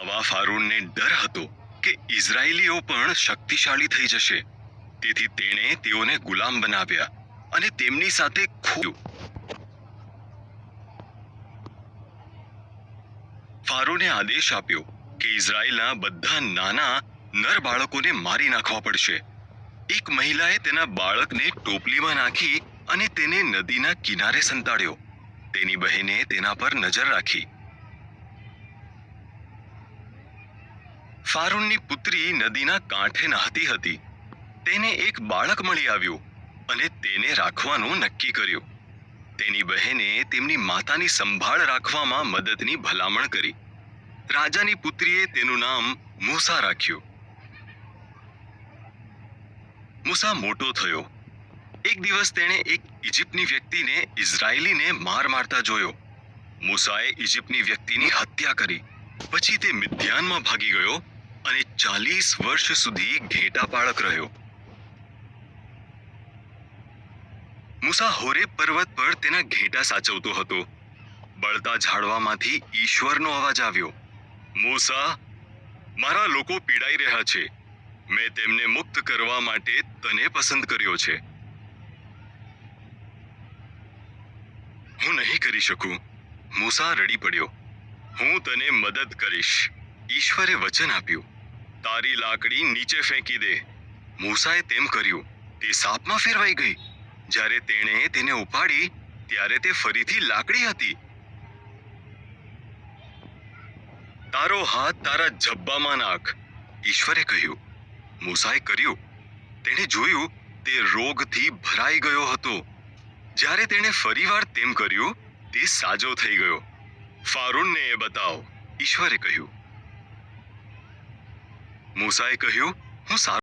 નવા ફારૂનને ડર હતો કે ઇઝરાયેલીઓ પણ શક્તિશાળી થઈ જશે. તેથી તેણે તેઓને ગુલામ બનાવ્યા અને તેમની સાથે ખોયું ફારોને આદેશ આપ્યો કે ઇઝરાયેલના બધા નાના નર બાળકોને મારી નાખવા પડશે. એક મહિલાએ તેના બાળકને ટોપલીમાં નાખી અને તેને નદીના કિનારે સંતાડ્યો. તેની બહેને તેના પર નજર રાખી. ફારૂનની પુત્રી નદીના કાંઠે નહાતી હતી. તેને એક બાળક મળી આવ્યું અને તેને રાખવાનું નક્કી કર્યું. તેની બહેને તેમની માતાની સંભાળ રાખવામાં મદદની ભલામણ કરી. રાજાની પુત્રીએ તેનું નામ મૂસા રાખ્યું. મૂસા મોટો થયો. એક દિવસ તેણે એક ઇજિપ્તની વ્યક્તિને ઇઝરાયેલીને માર મારતા જોયો. મૂસાએ ઇજિપ્તની વ્યક્તિની હત્યા કરી. પછી તે મિથ્યાનમાં ભાગી ગયો અને ચાલીસ વર્ષ સુધી ઘેટા પાળક રહ્યો. મૂસા હોરે પર્વત પર તેના ઘેટા સાચવતો હતો. બળતા ઝાડવામાંથી ઈશ્વરનો અવાજ આવ્યો. મૂસા, મારા લોકો પીડાઈ રહ્યા છે. મેં તેમને મુક્ત કરવા માટે તને પસંદ કર્યો છે. હું નહીં કરી શકું. મૂસા રડી પડ્યો. હું તને મદદ કરીશ. ઈશ્વરે વચન આપ્યું. તારી લાકડી નીચે ફેંકી દે. મૂસાએ તેમ કર્યું. તે સાપમાં ફેરવાઈ ગઈ. જ્યારે તેણે તેને ઉપાડી, ત્યારે તે ફરીથી લાકડી હતી. તારો હાથ તારા જબ્બામાં નાખ, ઈશ્વરે કહ્યું. મૂસાએ કર્યું. તેણે જોયું, તે રોગથી ભરાઈ ગયો હતો. જ્યારે તેણે ફરીવાર તેમ કર્યું, તે સાજો થઈ ગયો. ફારૂનને એ બતાવ, ઈશ્વરે કહ્યું. મૂસાએ કહ્યું હું સારો